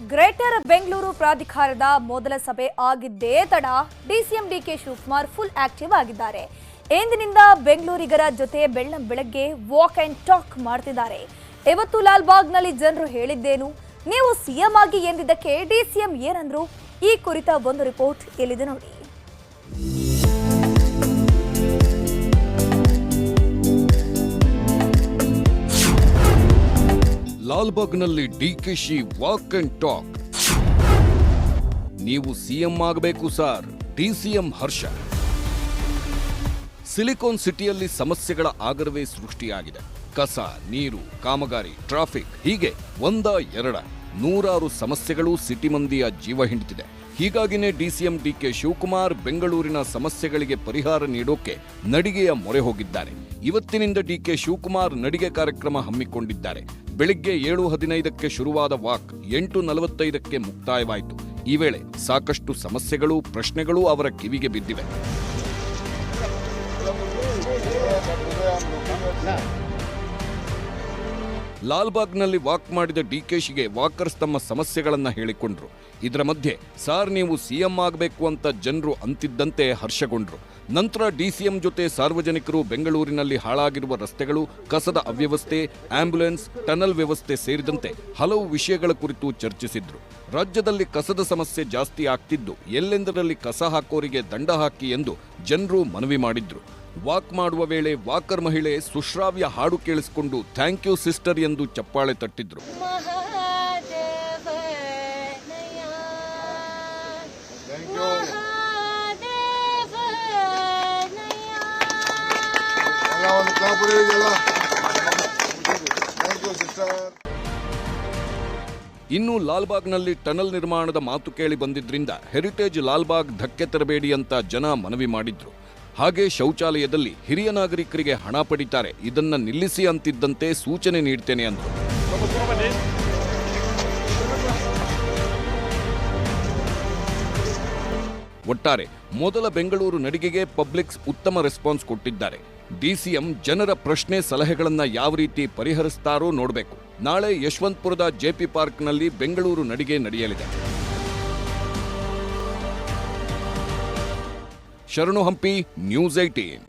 Greater Bengaluru ಪ್ರಾಧಿಕಾರದ ಮೊದಲ ಸಭೆ ಆಗಿದ್ದೇ ತಡ DCM DK Shivakumar full active ಆಗಿದ್ದಾರೆ. ಎಂದಿನಿಂದ ಬೆಂಗಳೂರಿಗರ ಜೊತೆ ಬೆಳ್ಳಂ ಬೆಳಗ್ಗೆ ವಾಕ್ ಅಂಡ್ ಟಾಕ್ ಮಾಡ್ತಿದ್ದಾರೆ. ಇವತ್ತು ಲಾಲ್ಬಾಗ್ನಲ್ಲಿ ಜನರು ಹೇಳಿದ್ದೇನು, ನೀವು ಸಿಎಂ ಆಗಿ ಎಂದಿದ್ದಕ್ಕೆ ಡಿಸಿಎಂ ಏನಂದ್ರು? ಈ ಕುರಿತ ಒಂದು ರಿಪೋರ್ಟ್ ಎಲ್ಲಿದೆ ನೋಡಿ. ಲಾಲ್ಬಾಗ್ನಲ್ಲಿ ಡಿಕೆಶಿ ವಾಕ್ ಅಂಡ್ ಟಾಕ್. ನೀವು ಸಿಎಂ ಆಗಬೇಕು ಸರ್ ಡಿಸಿಎಂ ಹರ್ಷ. ಸಿಲಿಕಾನ್ ಸಿಟಿಯಲ್ಲಿ ಸಮಸ್ಯೆಗಳ ಆಗರವೇ ಸೃಷ್ಟಿಯಾಗಿದೆ. ಕಸ, ನೀರು, ಕಾಮಗಾರಿ, ಟ್ರಾಫಿಕ್, ಹೀಗೆ ಒಂದ, ಎರಡ, ನೂರಾರು ಸಮಸ್ಯೆಗಳು ಸಿಟಿ ಮಂದಿಯ ಜೀವ ಹಿಂಡುತ್ತಿದೆ ಹೀಗಾಗಿನೇ ಡಿಸಿಎಂ ಡಿಕೆ ಶಿವಕುಮಾರ್ ಬೆಂಗಳೂರಿನ ಸಮಸ್ಯೆಗಳಿಗೆ ಪರಿಹಾರ ನೀಡೋಕೆ ನಡಿಗೆಯ ಮೊರೆ ಹೋಗಿದ್ದಾರೆ. ಇವತ್ತಿನಿಂದ ಡಿಕೆ ಶಿವಕುಮಾರ್ ನಡಿಗೆ ಕಾರ್ಯಕ್ರಮ ಹಮ್ಮಿಕೊಂಡಿದ್ದಾರೆ. ಬೆಳಿಗ್ಗೆ ಏಳು ಹದಿನೈದಕ್ಕೆ ಶುರುವಾದ ವಾಕ್ ಎಂಟು ನಲವತ್ತೈದಕ್ಕೆ ಮುಕ್ತಾಯವಾಯಿತು. ಈ ವೇಳೆ ಸಾಕಷ್ಟು ಸಮಸ್ಯೆಗಳು ಪ್ರಶ್ನೆಗಳು ಅವರ ಕಿವಿಗೆ ಬಿದ್ದಿವೆ. ಲಾಲ್ಬಾಗ್ನಲ್ಲಿ ವಾಕ್ ಮಾಡಿದ ಡಿಕೆಶಿಗೆ ವಾಕರ್ಸ್ ತಮ್ಮ ಸಮಸ್ಯೆಗಳನ್ನು ಹೇಳಿಕೊಂಡ್ರು. ಇದರ ಮಧ್ಯೆ, ಸಾರ್ ನೀವು ಸಿಎಂ ಆಗಬೇಕು ಅಂತ ಜನರು ಅಂತಿದ್ದಂತೆ ಹರ್ಷಗೊಂಡ್ರು. ನಂತರ ಡಿಸಿಎಂ ಜೊತೆ ಸಾರ್ವಜನಿಕರು ಬೆಂಗಳೂರಿನಲ್ಲಿ ಹಾಳಾಗಿರುವ ರಸ್ತೆಗಳು, ಕಸದ ಅವ್ಯವಸ್ಥೆ, ಆಂಬ್ಯುಲೆನ್ಸ್, ಟನಲ್ ವ್ಯವಸ್ಥೆ ಸೇರಿದಂತೆ ಹಲವು ವಿಷಯಗಳ ಕುರಿತು ಚರ್ಚಿಸಿದ್ರು. ರಾಜ್ಯದಲ್ಲಿ ಕಸದ ಸಮಸ್ಯೆ ಜಾಸ್ತಿ ಆಗ್ತಿದ್ದು, ಎಲ್ಲೆಂದರಲ್ಲಿ ಕಸ ಹಾಕೋರಿಗೆ ದಂಡ ಹಾಕಿ ಎಂದು ಜನರು ಮನವಿ ಮಾಡಿದ್ರು. ವಾಕ್ ಮಾಡುವ ವೇಳೆ ವಾಕರ್ ಮಹಿಳೆ ಸುಶ್ರಾವ್ಯ ಹಾಡು ಕೇಳಿಸಿಕೊಂಡು ಥ್ಯಾಂಕ್ ಯು ಸಿಸ್ಟರ್ ಎಂದು ಚಪ್ಪಾಳೆ ತಟ್ಟಿದ್ರು. ಇನ್ನು ಲಾಲ್ಬಾಗ್ನಲ್ಲಿ ಟನಲ್ ನಿರ್ಮಾಣದ ಮಾತು ಕೇಳಿ ಬಂದಿದ್ರಿಂದ ಹೆರಿಟೇಜ್ ಲಾಲ್ಬಾಗ್ ಧಕ್ಕೆ ತರಬೇಡಿ ಅಂತ ಜನ ಮನವಿ ಮಾಡಿದ್ರು. ಹಾಗೆ ಶೌಚಾಲಯದಲ್ಲಿ ಹಿರಿಯ ನಾಗರಿಕರಿಗೆ ಹಣ ಪಡಿತಾರೆ. ಇದನ್ನ ನಿಲ್ಲಿಸಿ ಅಂತಿದ್ದಂತೆ ಸೂಚನೆ ನೀಡ್ತೇನೆ ಅಂದರು. ಒಟ್ಟಾರೆ, ಮೊದಲ ಬೆಂಗಳೂರು ನಡಿಗೆಗೆ ಪಬ್ಲಿಕ್ಸ್ ಉತ್ತಮ ರೆಸ್ಪಾನ್ಸ್ ಕೊಟ್ಟಿದ್ದಾರೆ. ಡಿಸಿಎಂ ಜನರ ಪ್ರಶ್ನೆ ಸಲಹೆಗಳನ್ನು ಯಾವ ರೀತಿ ಪರಿಹರಿಸ್ತಾರೋ ನೋಡಬೇಕು. ನಾಳೆ ಯಶವಂತಪುರದ ಜೆಪಿ ಪಾರ್ಕ್ನಲ್ಲಿ ಬೆಂಗಳೂರು ನಡಿಗೆ ನಡೆಯಲಿದೆ. ಶರಣು ಹಂಪಿ ನ್ಯೂಸ್ ಏಟೀನ್